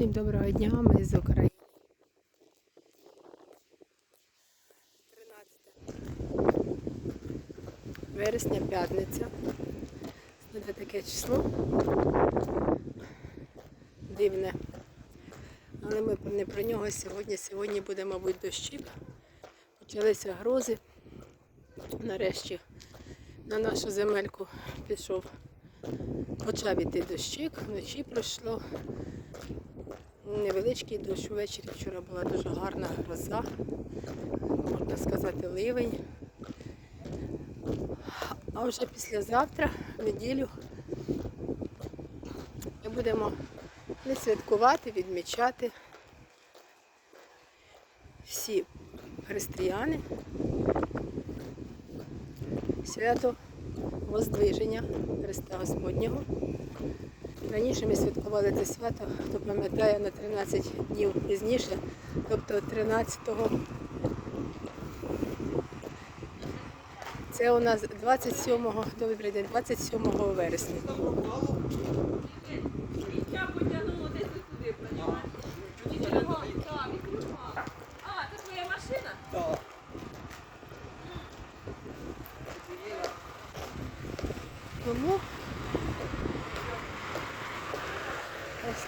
Всім доброго дня, ми з України. 13 вересня, п'ятниця. Буде таке число. Дивне. Але ми не про нього сьогодні. Сьогодні буде, мабуть, дощик. Почалися грози. Нарешті на нашу земельку пішов. Почав іти дощик, вночі пройшло невеличкий дощ. Увечері вчора була дуже гарна гроза, можна сказати, ливень. А вже післязавтра, в неділю, ми будемо не святкувати, відмічати всі християни свято Воздвиження Христа Господнього. Раніше ми святкували це свято, хто пам'ятає, на 13 днів пізніше, тобто 13-го. Це у нас 27-го, добрий день, 27 вересня. Я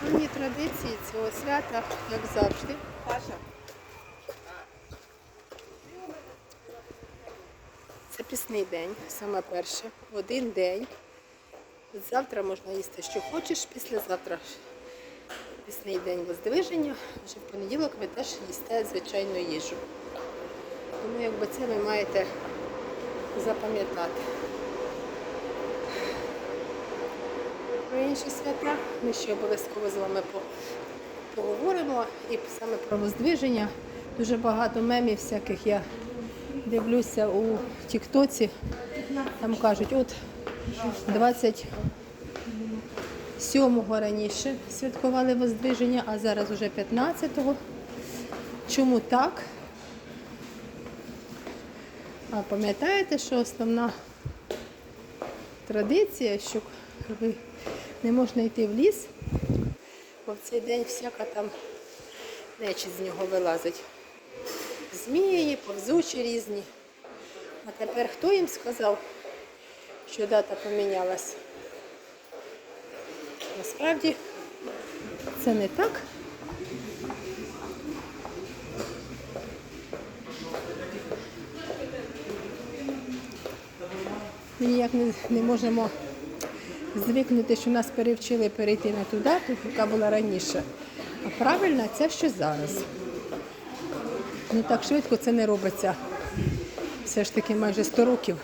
основні традиції цього свята, як завжди, Паша. це пісний день, саме перше, один день. Завтра можна їсти, що хочеш, післязавтра пісний день воздвиження, вже в понеділок ви теж їсте звичайну їжу. Тому якби це ви маєте запам'ятати. Про інші свята ми ще обов'язково з вами поговоримо. І саме про воздвиження. Дуже багато мемів всяких я дивлюся у Тіктоці. Там кажуть, от 27-го раніше святкували воздвиження, а зараз уже 15-го. Чому так? А пам'ятаєте, що основна традиція, що не можна йти в ліс, бо в цей день всяка там нечість з нього вилазить. Змії, повзучі різні. А тепер хто їм сказав, що дата помінялась? Насправді це не так. Ми ніяк не, не можемо звикнути, що нас перевчили перейти на ту дату, яка була раніше. А правильно це що зараз. Ну так швидко це не робиться. Все ж таки майже 100 років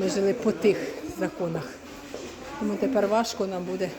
ми жили по тих законах. Тому тепер важко нам буде